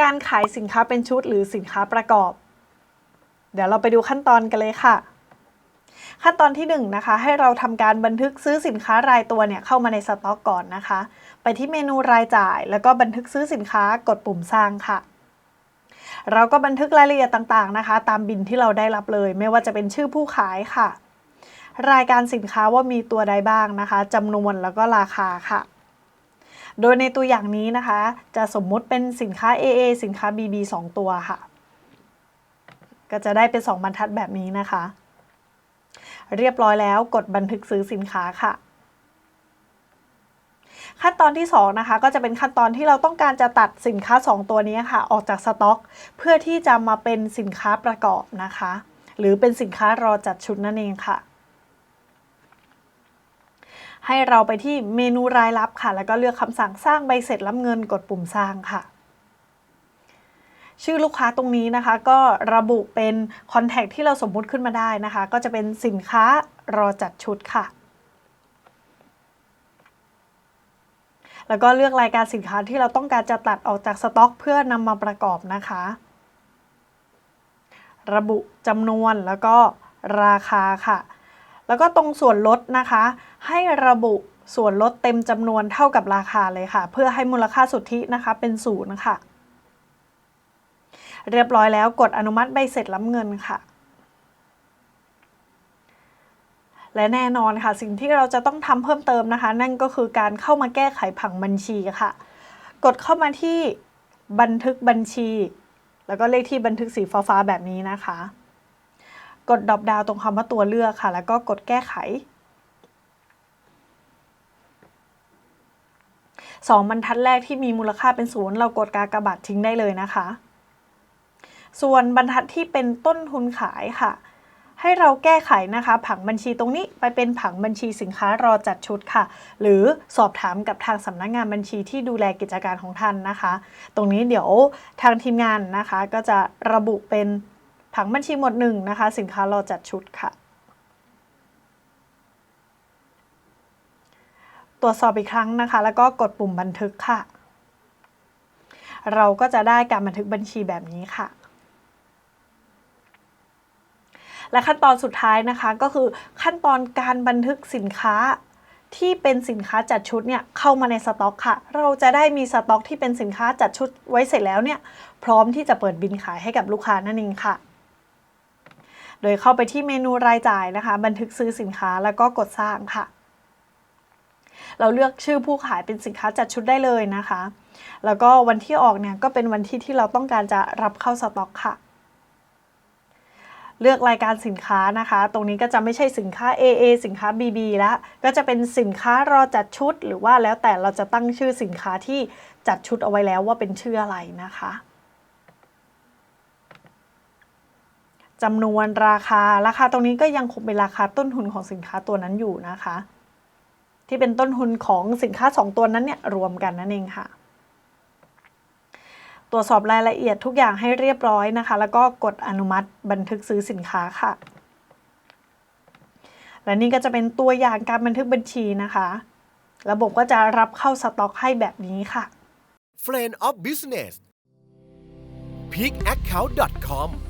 การขายสินค้าเป็นชุดหรือสินค้าประกอบ เดี๋ยวเราไปดูขั้นตอนกันเลยค่ะ ขั้นตอนที่1นงนะคะให้เราทำการบันทึกซื้อสินค้ารายตัวเนี่ยเข้ามาในสต็อกก่อนนะคะ ไปที่เมนูรายจ่าย แล้วก็บันทึกซื้อสินค้ากดปุ่มสร้างค่ะเราก็บันทึกรายละเอียดต่างๆนะคะ ตามบินที่เราได้รับเลย ไม่ว่าจะเป็นชื่อผู้ขายค่ะ รายการสินค้าว่ามีตัวใดบ้างนะคะจำนวนแล้วก็ราคาค่ะ โดยในตัวอย่างนี้นะคะ จะสมมุติเป็นสินค้า AA สินค้า BB 2 ตัวค่ะ ก็จะได้เป็น 2 บรรทัดแบบนี้นะคะ เรียบร้อยแล้วกดบันทึกซื้อสินค้าค่ะ ขั้นตอนที่ 2 นะคะ ก็จะเป็นขั้นตอนที่เราต้องการจะตัดสินค้า 2 ตัวนี้ค่ะ ออกจากสต็อก เพื่อที่จะมาเป็นสินค้าประกอบนะคะ หรือเป็นสินค้ารอจัดชุดนั่นเองค่ะ ให้เราไปที่เมนูรายรับค่ะ แล้วก็เลือกคำสั่งสร้างใบเสร็จรับเงินกดปุ่มสร้างค่ะ ชื่อลูกค้าตรงนี้นะคะ ก็ระบุเป็นคอนแทคที่เราสมมุติขึ้นมาได้นะคะ ก็จะเป็นสินค้ารอจัดชุดค่ะแล้วก็เลือกรายการสินค้าที่เราต้องการจะตัดออกจากสต็อกเพื่อนำมาประกอบนะคะ ระบุจำนวนแล้วก็ราคาค่ะ แล้วก็ตรงส่วนลดนะคะ ให้ระบุส่วนลดเต็มจำนวนเท่ากับราคาเลยค่ะ เพื่อให้มูลค่าสุทธินะคะเป็นศูนย์ค่ะ เรียบร้อยแล้วกดอนุมัติใบเสร็จรับเงินค่ะ และแน่นอนค่ะสิ่งที่เราจะต้องทำเพิ่มเติมนะคะ นั่นก็คือการเข้ามาแก้ไขผังบัญชีค่ะ กดเข้ามาที่บันทึกบัญชี แล้วก็เลขที่บันทึกสีฟ้าๆแบบนี้นะคะ กดดรอปดาวตรงคำว่าตัวเลือกค่ะ แล้วก็กดแก้ไขสองบรรทัดแรกที่มีมูลค่าเป็นศูนย์เรากดกากบาททิ้งได้เลยนะคะ ส่วนบรรทัดที่เป็นต้นทุนขายค่ะ ให้เราแก้ไขนะคะ ผังบัญชีตรงนี้ไปเป็นผังบัญชีสินค้ารอจัดชุดค่ะ หรือสอบถามกับทางสำนักงานบัญชีที่ดูแลกิจการของท่านนะคะ ตรงนี้เดี๋ยวทางทีมงานนะคะ ก็จะระบุเป็น ผังบัญชีหมวดหนึ่งนะคะ สินค้ารอจัดชุดค่ะ ตรวจสอบอีกครั้งนะคะ แล้วก็กดปุ่มบันทึกค่ะ เราก็จะได้การบันทึกบัญชีแบบนี้ค่ะและขั้นตอนสุดท้ายนะคะก็คือขั้นตอนการบันทึกสินค้าที่เป็นสินค้าจัดชุดเนี่ยเข้ามาในสต็อกค่ะ เราจะได้มีสต็อกที่เป็นสินค้าจัดชุดไว้เสร็จแล้วเนี่ยพร้อมที่จะเปิดบินขายให้กับลูกค้านั่นเองค่ะ โดยเข้าไปที่เมนูรายจ่ายนะคะ บันทึกซื้อสินค้าแล้วก็กดสร้างค่ะ เราเลือกชื่อผู้ขายเป็นสินค้าจัดชุดได้เลยนะคะ แล้วก็วันที่ออกเนี่ยก็เป็นวันที่ที่เราต้องการจะรับเข้าสต็อกค่ะเลือกรายการสินค้านะคะ ตรงนี้ก็จะไม่ใช่สินค้า AA สินค้า BB แล้ว ก็จะเป็นสินค้ารอจัดชุด หรือว่าแล้วแต่เราจะตั้งชื่อสินค้าที่จัดชุดเอาไว้แล้วว่าเป็นชื่ออะไรนะคะ จำนวนราคา ราคาตรงนี้ก็ยังคงเป็นราคาต้นทุนของสินค้าตัวนั้นอยู่นะคะ ที่เป็นต้นทุนของสินค้า 2 ตัวนั้นเนี่ยรวมกันนั่นเองค่ะ ตรวจสอบรายละเอียดทุกอย่างให้เรียบร้อยนะคะ แล้วก็กดอนุมัติบันทึกซื้อสินค้าค่ะ และนี่ก็จะเป็นตัวอย่างการบันทึกบัญชีนะคะ ระบบก็จะรับเข้าสต็อกให้แบบนี้ค่ะ Friend of Business peakaccount.com